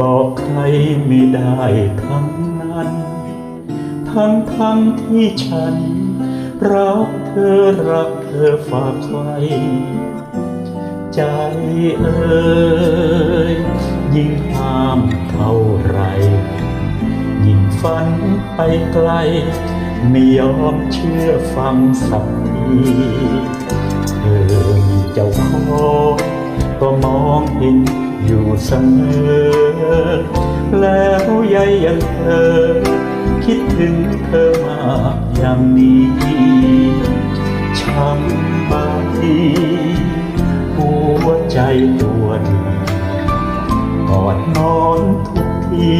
บอกใครไม่ได้ทั้งนั้น ทั้งทั้งที่ฉัน รักเธอรักเธอฝากไว้ใจเอ่ยยิ่งห้ามเท่าไร ยิ่งฝันไปไกล ไม่ยอมเชื่อฟังสักทีเธอมีเจ้าของก็มอง ห็นอยู่เสมอ แล้วยายยังเธอ คิดถึงเธอมากอย่างนี้ช้ำบางทีหัวใจตัวดีกอดนอนทุกที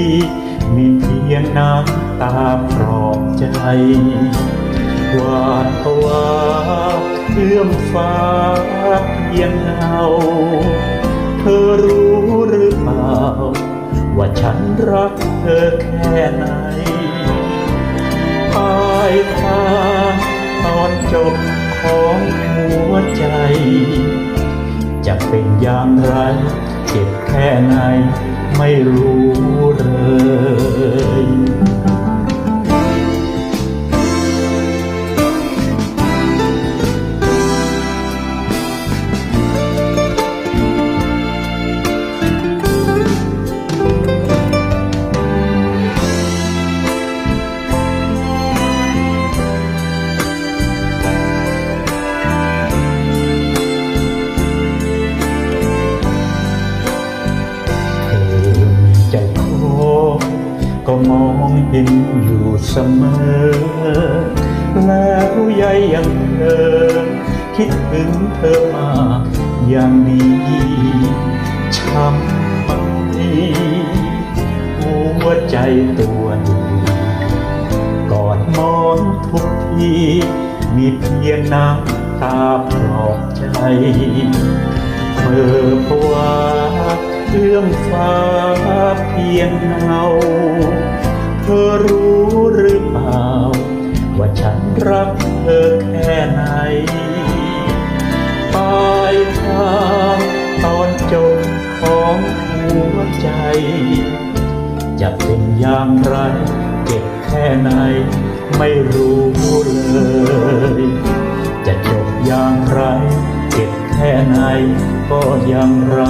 มีเพียงน้ำตาปลอบใจหวาดภาวะเอื้อมฟ้าเพียงเงา เธอรู้หรือเปล่า ว่าฉันรักเธอแค่ไหนปลายทางตอนจบของหัวใจ จะเป็นอย่างไรเจ็บแค่ไหนไม่รู้เลย เห็นอยู่เสมอ แล้วยายยังเธอ คิดถึงเธอมาอย่างดีช้ำไปหัวใจตัวดีกอดมอนทุกทีมีเพียงน้ำตาปลอบใจเมื่อภาวะเรื่องฟ้าเพียงเงา ธอรู้หรือเปล่า ว่าฉันรักเธอแค่ไหนปลายทางตอนจบของหัวใจ จะเป็นอย่างไร เจ็บแค่ไหน ไม่รู้เลย จะจบอย่างไร เจ็บแค่ไหนก็ยังรัก